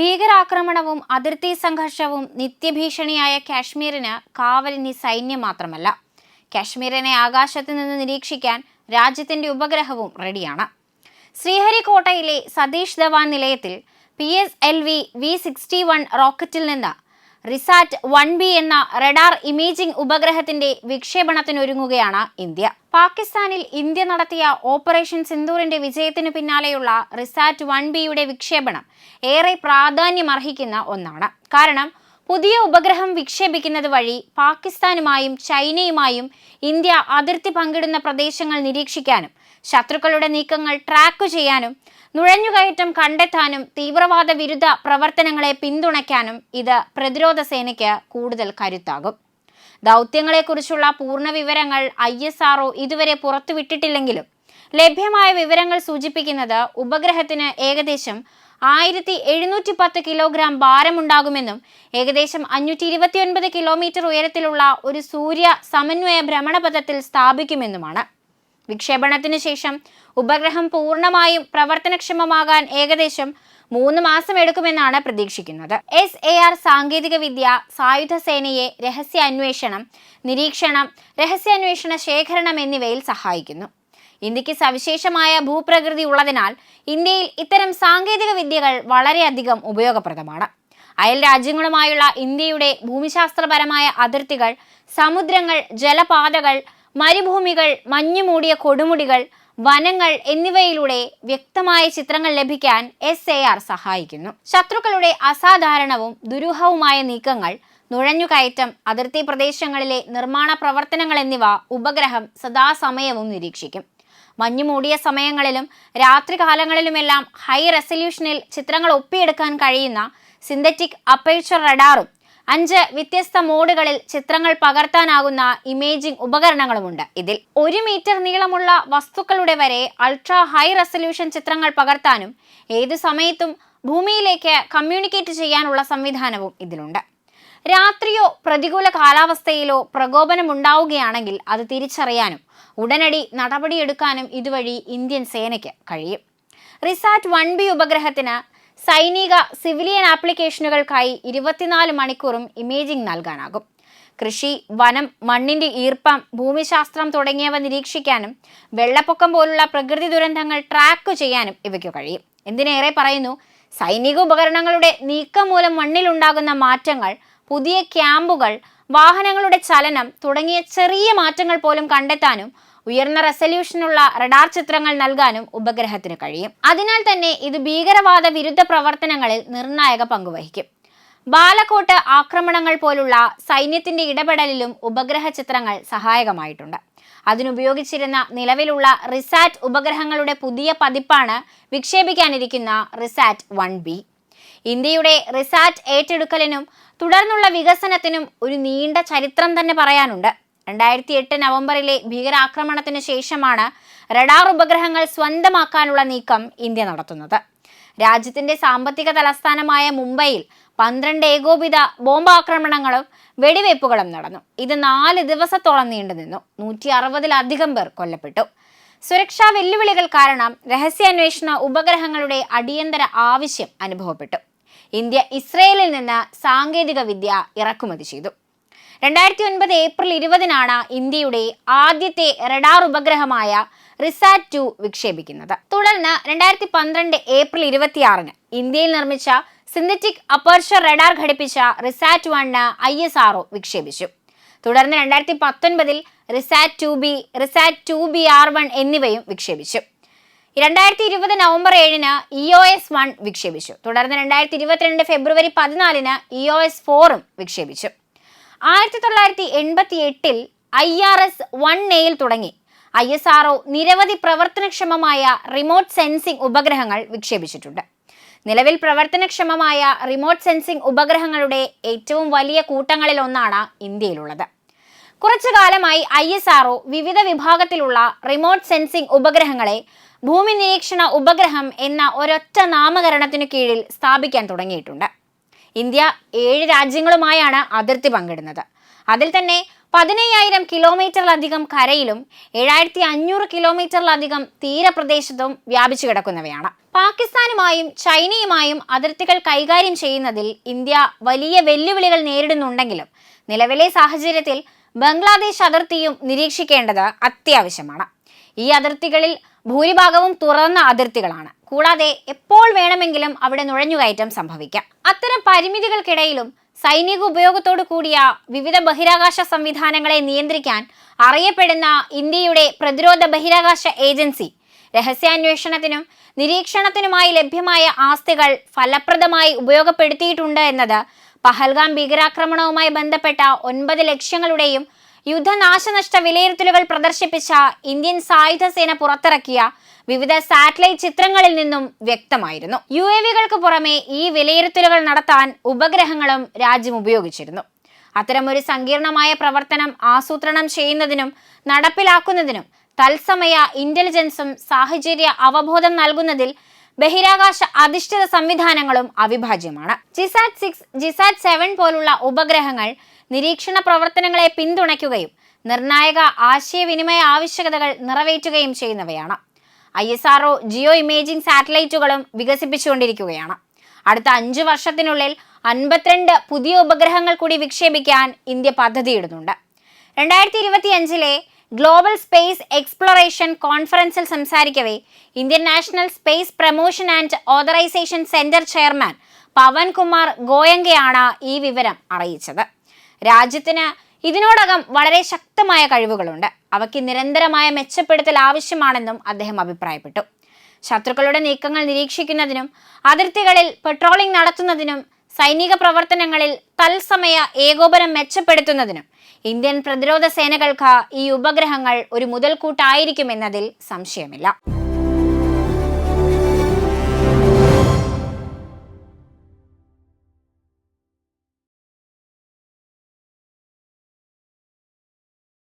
ഭീകരാക്രമണവും അതിർത്തി സംഘർഷവും നിത്യഭീഷണിയായ കാശ്മീരിന് കാവലിനി സൈന്യം മാത്രമല്ല. കാശ്മീരിനെ ആകാശത്ത് നിന്ന് നിരീക്ഷിക്കാൻ രാജ്യത്തിന്റെ ഉപഗ്രഹവും റെഡിയാണ്. ശ്രീഹരിക്കോട്ടയിലെ സതീഷ് ധവാൻ നിലയത്തിൽ P S L V V sixty one റോക്കറ്റിൽ നിന്ന് റിസാറ്റ് വൺ ബി എന്ന റഡാർ ഇമേജിംഗ് ഉപഗ്രഹത്തിന്റെ വിക്ഷേപണത്തിനൊരുങ്ങുകയാണ് ഇന്ത്യ. പാകിസ്ഥാനിൽ ഇന്ത്യ നടത്തിയ ഓപ്പറേഷൻ സിന്ദൂറിന്റെ വിജയത്തിന് പിന്നാലെയുള്ള റിസാറ്റ് വൺ ബിയുടെ വിക്ഷേപണം ഏറെ പ്രാധാന്യമർഹിക്കുന്ന ഒന്നാണ്. കാരണം പുതിയ ഉപഗ്രഹം വിക്ഷേപിക്കുന്നത് വഴി പാകിസ്ഥാനുമായും ചൈനയുമായും ഇന്ത്യ അതിർത്തി പങ്കിടുന്ന പ്രദേശങ്ങൾ നിരീക്ഷിക്കാനും ശത്രുക്കളുടെ നീക്കങ്ങൾ ട്രാക്ക് ചെയ്യാനും നുഴഞ്ഞുകയറ്റം കണ്ടെത്താനും തീവ്രവാദ വിരുദ്ധ പ്രവർത്തനങ്ങളെ പിന്തുണയ്ക്കാനും ഇത് പ്രതിരോധ സേനയ്ക്ക് കൂടുതൽ കരുത്താകും. ദൗത്യങ്ങളെക്കുറിച്ചുള്ള പൂർണ വിവരങ്ങൾ ഐ എസ് ആർഒ ഇതുവരെ പുറത്തുവിട്ടിട്ടില്ലെങ്കിലും ലഭ്യമായ വിവരങ്ങൾ സൂചിപ്പിക്കുന്നത് ഉപഗ്രഹത്തിന് ഏകദേശം ആയിരത്തി എഴുന്നൂറ്റി പത്ത് കിലോഗ്രാം ഭാരമുണ്ടാകുമെന്നും ഏകദേശം അഞ്ഞൂറ്റി ഇരുപത്തിയൊൻപത് കിലോമീറ്റർ ഉയരത്തിലുള്ള ഒരു സൂര്യ സമന്വയ ഭ്രമണപഥത്തിൽ സ്ഥാപിക്കുമെന്നുമാണ്. വിക്ഷേപണത്തിന് ശേഷം ഉപഗ്രഹം പൂർണമായും പ്രവർത്തനക്ഷമമാകാൻ ഏകദേശം മൂന്ന് മാസം എടുക്കുമെന്നാണ് പ്രതീക്ഷിക്കുന്നത്. എസ് എ ആർ സാങ്കേതിക വിദ്യ സായുധ സേനയെ രഹസ്യാന്വേഷണം നിരീക്ഷണം രഹസ്യാന്വേഷണ ശേഖരണം എന്നിവയിൽ സഹായിക്കുന്നു. ഇന്ത്യയ്ക്ക് സവിശേഷമായ ഭൂപ്രകൃതി ഉള്ളതിനാൽ ഇന്ത്യയിൽ ഇത്തരം സാങ്കേതിക വിദ്യകൾ വളരെയധികം ഉപയോഗപ്രദമാണ്. അയൽ രാജ്യങ്ങളുമായുള്ള ഇന്ത്യയുടെ ഭൂമിശാസ്ത്രപരമായ അതിർത്തികൾ സമുദ്രങ്ങൾ ജലപാതകൾ മരുഭൂമികൾ മഞ്ഞുമൂടിയ കൊടുമുടികൾ വനങ്ങൾ എന്നിവയിലൂടെ വ്യക്തമായ ചിത്രങ്ങൾ ലഭിക്കാൻ എസ് എ ആർ സഹായിക്കുന്നു. ശത്രുക്കളുടെ അസാധാരണവും ദുരൂഹവുമായ നീക്കങ്ങൾ നുഴഞ്ഞുകയറ്റം അതിർത്തി പ്രദേശങ്ങളിലെ നിർമ്മാണ പ്രവർത്തനങ്ങൾ എന്നിവ ഉപഗ്രഹം സദാസമയവും നിരീക്ഷിക്കും. മഞ്ഞുമൂടിയ സമയങ്ങളിലും രാത്രികാലങ്ങളിലുമെല്ലാം ഹൈ റെസല്യൂഷനിൽ ചിത്രങ്ങൾ ഒപ്പിയെടുക്കാൻ കഴിയുന്ന സിന്തറ്റിക് അപ്പേച്ചർ റഡാറും അഞ്ച് വ്യത്യസ്ത മോഡുകളിൽ ചിത്രങ്ങൾ പകർത്താനാകുന്ന ഇമേജിംഗ് ഉപകരണങ്ങളുമുണ്ട്. ഇതിൽ ഒരു മീറ്റർ നീളമുള്ള വസ്തുക്കളുടെ വരെ അൾട്രാ ഹൈ റെസല്യൂഷൻ ചിത്രങ്ങൾ പകർത്താനും ഏതു സമയത്തും ഭൂമിയിലേക്ക് കമ്മ്യൂണിക്കേറ്റ് ചെയ്യാനുള്ള സംവിധാനവും ഇതിലുണ്ട്. രാത്രിയോ പ്രതികൂല കാലാവസ്ഥയിലോ പ്രകോപനം ഉണ്ടാവുകയാണെങ്കിൽ അത് തിരിച്ചറിയാനും ഉടനടി നടപടിയെടുക്കാനും ഇതുവഴി ഇന്ത്യൻ സേനയ്ക്ക് കഴിയും. റിസാറ്റ് വൺ ബി ഉപഗ്രഹത്തിന് സൈനിക സിവിലിയൻ ആപ്ലിക്കേഷനുകൾക്കായി ഇരുപത്തിനാല് മണിക്കൂറും ഇമേജിംഗ് നൽകാനാകും. കൃഷി വനം മണ്ണിന്റെ ഈർപ്പം ഭൂമിശാസ്ത്രം തുടങ്ങിയവ നിരീക്ഷിക്കാനും വെള്ളപ്പൊക്കം പോലുള്ള പ്രകൃതി ദുരന്തങ്ങൾ ട്രാക്ക് ചെയ്യാനും ഇവയ്ക്ക് കഴിയും. എന്തിനേറെ പറയുന്നു? സൈനിക ഉപകരണങ്ങളുടെ നീക്കം മൂലം മണ്ണിലുണ്ടാകുന്ന മാറ്റങ്ങൾ പുതിയ ക്യാമ്പുകൾ വാഹനങ്ങളുടെ ചലനം തുടങ്ങിയ ചെറിയ മാറ്റങ്ങൾ പോലും കണ്ടെത്താനും ഉയർന്ന റെസല്യൂഷനുള്ള റഡാർ ചിത്രങ്ങൾ നൽകാനും ഉപഗ്രഹത്തിന് കഴിയും. അതിനാൽ തന്നെ ഇത് ഭീകരവാദ വിരുദ്ധ പ്രവർത്തനങ്ങളിൽ നിർണായക പങ്കുവഹിക്കും ബാലക്കോട്ട് ആക്രമണങ്ങൾ പോലുള്ള സൈന്യത്തിന്റെ ഇടപെടലിലും ഉപഗ്രഹ ചിത്രങ്ങൾ സഹായകമായിട്ടുണ്ട്. അതിനുപയോഗിച്ചിരുന്ന നിലവിലുള്ള റിസാറ്റ് ഉപഗ്രഹങ്ങളുടെ പുതിയ പതിപ്പാണ് വിക്ഷേപിക്കാനിരിക്കുന്ന റിസാറ്റ് വൺ ബി. ഇന്ത്യയുടെ റിസാറ്റ് ഏറ്റെടുക്കലിനും തുടർന്നുള്ള വികസനത്തിനും ഒരു നീണ്ട ചരിത്രം തന്നെ പറയാനുണ്ട്. രണ്ടായിരത്തി എട്ട് നവംബറിലെ ഭീകരാക്രമണത്തിന് ശേഷമാണ് റഡാർ ഉപഗ്രഹങ്ങൾ സ്വന്തമാക്കാനുള്ള നീക്കം ഇന്ത്യ നടത്തുന്നത്. രാജ്യത്തിന്റെ സാമ്പത്തിക തലസ്ഥാനമായ മുംബൈയിൽ പന്ത്രണ്ട് ഏകോപിത ബോംബാക്രമണങ്ങളും വെടിവയ്പ്പുകളും നടന്നു. ഇത് നാല് ദിവസത്തോളം നീണ്ടുനിന്നു നൂറ്റി അറുപതിലധികം പേർ കൊല്ലപ്പെട്ടു. സുരക്ഷാ വെല്ലുവിളികൾ കാരണം രഹസ്യാന്വേഷണ ഉപഗ്രഹങ്ങളുടെ അടിയന്തര ആവശ്യം അനുഭവപ്പെട്ടു. ഇന്ത്യ ഇസ്രയേലിൽ നിന്ന് സാങ്കേതിക വിദ്യ ഇറക്കുമതി ചെയ്തു. രണ്ടായിരത്തി ഒൻപത് ഏപ്രിൽ ഇരുപതിനാണ് ഇന്ത്യയുടെ ആദ്യത്തെ റഡാർ ഉപഗ്രഹമായ റിസാറ്റ് ടു വിക്ഷേപിക്കുന്നത്. തുടർന്ന് രണ്ടായിരത്തി പന്ത്രണ്ട് ഏപ്രിൽ ഇരുപത്തിയാറിന് ഇന്ത്യയിൽ നിർമ്മിച്ച സിന്തറ്റിക് അപ്പർച്ചർ റഡാർ ഘടിപ്പിച്ച RISAT one I S R O വിക്ഷേപിച്ചു. തുടർന്ന് രണ്ടായിരത്തി പത്തൊൻപതിൽ RISAT two B RISAT two B R one എന്നിവയും വിക്ഷേപിച്ചു. രണ്ടായിരത്തി ഇരുപത് നവംബർ ഏഴിന് ഇ ഒ എസ് വൺ വിക്ഷേപിച്ചു. തുടർന്ന് രണ്ടായിരത്തി ഇരുപത്തിരണ്ട് ഫെബ്രുവരി പതിനാലിന് ഇ ഒ എസ് ഫോറും വിക്ഷേപിച്ചു. ആയിരത്തി തൊള്ളായിരത്തി എൺപത്തി എട്ടിൽ ഐ ആർ എസ് വൺ എയിൽ തുടങ്ങി ഐ എസ് ആർ നിരവധി പ്രവർത്തനക്ഷമമായ റിമോട്ട് സെൻസിംഗ് ഉപഗ്രഹങ്ങൾ വിക്ഷേപിച്ചിട്ടുണ്ട്. നിലവിൽ പ്രവർത്തനക്ഷമമായ റിമോട്ട് സെൻസിംഗ് ഉപഗ്രഹങ്ങളുടെ ഏറ്റവും വലിയ കൂട്ടങ്ങളിൽ ഒന്നാണ് ഇന്ത്യയിലുള്ളത്. കുറച്ചു കാലമായി ഐ എസ് ആർ വിവിധ വിഭാഗത്തിലുള്ള റിമോട്ട് സെൻസിംഗ് ഉപഗ്രഹങ്ങളെ ഭൂമി നിരീക്ഷണ ഉപഗ്രഹം എന്ന ഒരൊറ്റ നാമകരണത്തിനു കീഴിൽ സ്ഥാപിക്കാൻ തുടങ്ങിയിട്ടുണ്ട്. ഇന്ത്യ ഏഴ് രാജ്യങ്ങളുമായാണ് അതിർത്തി പങ്കിടുന്നത്. അതിൽ തന്നെ പതിനയ്യായിരം കിലോമീറ്ററിലധികം കരയിലും ഏഴായിരത്തി അഞ്ഞൂറ് കിലോമീറ്ററിലധികം തീരപ്രദേശത്തും വ്യാപിച്ചു കിടക്കുന്നവയാണ്. പാകിസ്ഥാനുമായും ചൈനയുമായും അതിർത്തികൾ കൈകാര്യം ചെയ്യുന്നതിൽ ഇന്ത്യ വലിയ വെല്ലുവിളികൾ നേരിടുന്നുണ്ടെങ്കിലും നിലവിലെ സാഹചര്യത്തിൽ ബംഗ്ലാദേശ് അതിർത്തിയും നിരീക്ഷിക്കേണ്ടത് അത്യാവശ്യമാണ്. ഈ അതിർത്തികളിൽ ഭൂരിഭാഗവും തുറന്ന അതിർത്തികളാണ്. കൂടാതെ എപ്പോൾ വേണമെങ്കിലും അവിടെ നുഴഞ്ഞുകയറ്റം സംഭവിക്കാം. അത്തരം പരിമിതികൾക്കിടയിലും സൈനിക ഉപയോഗത്തോടു കൂടിയ വിവിധ ബഹിരാകാശ സംവിധാനങ്ങളെ നിയന്ത്രിക്കാൻ അറിയപ്പെടുന്ന ഇന്ത്യയുടെ പ്രതിരോധ ബഹിരാകാശ ഏജൻസി രഹസ്യാന്വേഷണത്തിനും നിരീക്ഷണത്തിനുമായി ലഭ്യമായ ആസ്തികൾ ഫലപ്രദമായി ഉപയോഗപ്പെടുത്തിയിട്ടുണ്ട് എന്നത് പഹൽഗാം ഭീകരാക്രമണവുമായി ബന്ധപ്പെട്ട ഒൻപത് ലക്ഷ്യങ്ങളുടെയും യുദ്ധനാശനഷ്ട വിലയിരുത്തലുകൾ പ്രദർശിപ്പിച്ച ഇന്ത്യൻ സായുധ സേന പുറത്തിറക്കിയ വിവിധ സാറ്റലൈറ്റ് ചിത്രങ്ങളിൽ നിന്നും വ്യക്തമായിരുന്നു. യു എ വികൾക്ക് പുറമെ ഈ വിലയിരുത്തലുകൾ നടത്താൻ ഉപഗ്രഹങ്ങളും രാജ്യം ഉപയോഗിച്ചിരുന്നു. അത്തരമൊരു സങ്കീർണമായ പ്രവർത്തനം ആസൂത്രണം ചെയ്യുന്നതിനും നടപ്പിലാക്കുന്നതിനും തത്സമയ ഇന്റലിജൻസും സാഹചര്യ അവബോധം നൽകുന്നതിൽ ബഹിരാകാശ അധിഷ്ഠിത സംവിധാനങ്ങളും അവിഭാജ്യമാണ്. ജിസാറ്റ് സിക്സ് ജിസാറ്റ് സെവൻ പോലുള്ള ഉപഗ്രഹങ്ങൾ നിരീക്ഷണ പ്രവർത്തനങ്ങളെ പിന്തുണയ്ക്കുകയും നിർണായക ആശയവിനിമയ ആവശ്യകതകൾ നിറവേറ്റുകയും ചെയ്യുന്നവയാണ്. I S R geo imaging സാറ്റലൈറ്റുകളും വികസിപ്പിച്ചുകൊണ്ടിരിക്കുകയാണ്. അടുത്ത അഞ്ച് വർഷത്തിനുള്ളിൽ അൻപത്തിരണ്ട് പുതിയ ഉപഗ്രഹങ്ങൾ കൂടി വിക്ഷേപിക്കാൻ ഇന്ത്യ പദ്ധതിയിടുന്നുണ്ട്. രണ്ടായിരത്തി ഇരുപത്തി അഞ്ചിലെ ഗ്ലോബൽ സ്പേസ് എക്സ്പ്ലോറേഷൻ കോൺഫറൻസിൽ സംസാരിക്കവേ Indian national space promotion and authorisation centre chairman Pawan Kumar ഗോയങ്കയാണ് ഈ വിവരം അറിയിച്ചത്. രാജ്യത്തിന് ഇതിനോടകം വളരെ ശക്തമായ കഴിവുകളുണ്ട്. അവയ്ക്ക് നിരന്തരമായ മെച്ചപ്പെടുത്തൽ ആവശ്യമാണെന്നും അദ്ദേഹം അഭിപ്രായപ്പെട്ടു. ശത്രുക്കളുടെ നീക്കങ്ങൾ നിരീക്ഷിക്കുന്നതിനും അതിർത്തികളിൽ പെട്രോളിംഗ് നടത്തുന്നതിനും സൈനിക പ്രവർത്തനങ്ങളിൽ തത്സമയ ഏകോപനം മെച്ചപ്പെടുത്തുന്നതിനും ഇന്ത്യൻ പ്രതിരോധ സേനകൾക്ക് ഈ ഉപഗ്രഹങ്ങൾ ഒരു മുതൽക്കൂട്ടായിരിക്കുമെന്നതിൽ സംശയമില്ല.